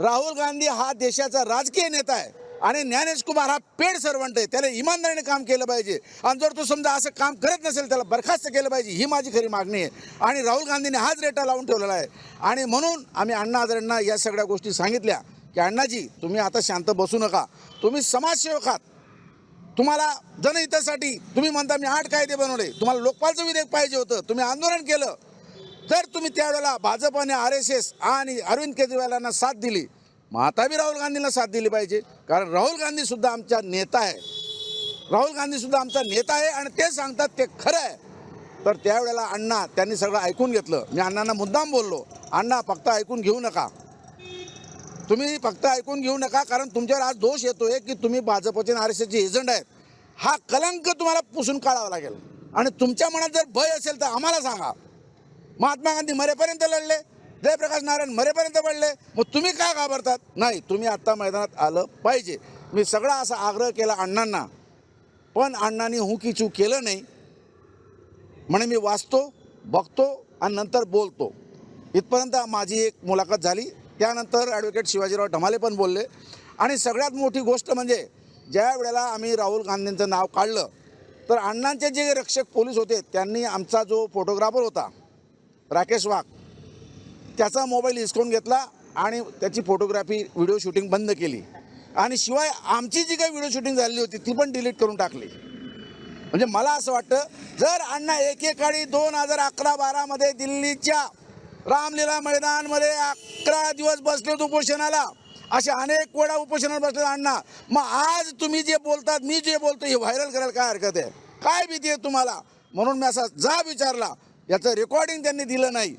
राहुल गांधी हा देशाचा राजकीय नेता आहे आणि ज्ञानेश कुमार हा पेड सर्वंट आहे. त्याला इमानदारीने काम केलं पाहिजे. आणि जर तो समजा असं काम करत नसेल त्याला बरखास्त केलं पाहिजे ही माझी खरी मागणी आहे. आणि राहुल गांधीने हाच रेटा लावून ठेवलेला आहे. आणि म्हणून आम्ही अण्णा हजारेंना या सगळ्या गोष्टी सांगितल्या की अण्णाजी तुम्ही आता शांत बसू नका. तुम्ही समाजसेवक आहात. तुम्हाला जनहितासाठी तुम्ही म्हणता मी आठ कायदे बनवले. तुम्हाला लोकपालचं विधेयक पाहिजे होतं. तुम्ही आंदोलन केलं. जर तुम्ही त्यावेळेला भाजपने आर एस एस आणि अरविंद केजरीवालांना साथ दिली मग आता बी राहुल गांधींना साथ दिली पाहिजे. कारण राहुल गांधी सुद्धा आमचा नेता आहे. राहुल गांधी सुद्धा आमचा नेता आहे आणि ते सांगतात ते खरं आहे. तर त्यावेळेला अण्णा त्यांनी सगळं ऐकून घेतलं. मी अण्णांना मुद्दाम बोललो अण्णा फक्त ऐकून घेऊ नका. तुम्ही फक्त ऐकून घेऊ नका कारण तुमच्यावर आज दोष येतोय की तुम्ही भाजपचे आर एस एसचे एजंट आहेत. हा कलंक तुम्हाला पुसून काढावा लागेल. आणि तुमच्या मनात जर भय असेल तर आम्हाला सांगा. महात्मा गांधी मरेपर्यंत लढले जयप्रकाश नारायण मरेपर्यंत पडले मग तुम्ही का घाबरतात? नाही तुम्ही आत्ता मैदानात आलं पाहिजे. मी सगळा असा आग्रह केला अण्णांना पण अण्णांनी हू की चू केलं नाही. म्हणे मी वाचतो बघतो आणि नंतर बोलतो. इथपर्यंत माझी एक मुलाखत झाली. त्यानंतर ॲडव्होकेट शिवाजीराव ढमाले पण बोलले. आणि सगळ्यात मोठी गोष्ट म्हणजे ज्या वेळेला आम्ही राहुल गांधींचं नाव काढलं तर अण्णांचे जे रक्षक पोलीस होते त्यांनी आमचा जो फोटोग्राफर होता राकेश वाघ. त्याचा मोबाईल हिसकून घेतला आणि त्याची फोटोग्राफी व्हिडिओ शूटिंग बंद केली. आणि शिवाय आमची जी काही व्हिडिओ शूटिंग झालेली होती ती पण डिलीट करून टाकली. म्हणजे मला असं वाटतं जर अण्णा एकेकाळी दोन हजार अकरा बारामध्ये दिल्लीच्या रामलीला मैदानमध्ये अकरा दिवस बसले होते उपोषणाला असे अनेक वेळा उपोषणाला बसले अण्णा. मग आज तुम्ही जे बोलतात मी जे बोलतो हे व्हायरल करायला काय हरकत आहे? काय भीती आहे तुम्हाला? म्हणून मी असा जा विचारला. याचं रेकॉर्डिंग त्यांनी दिलं नाही.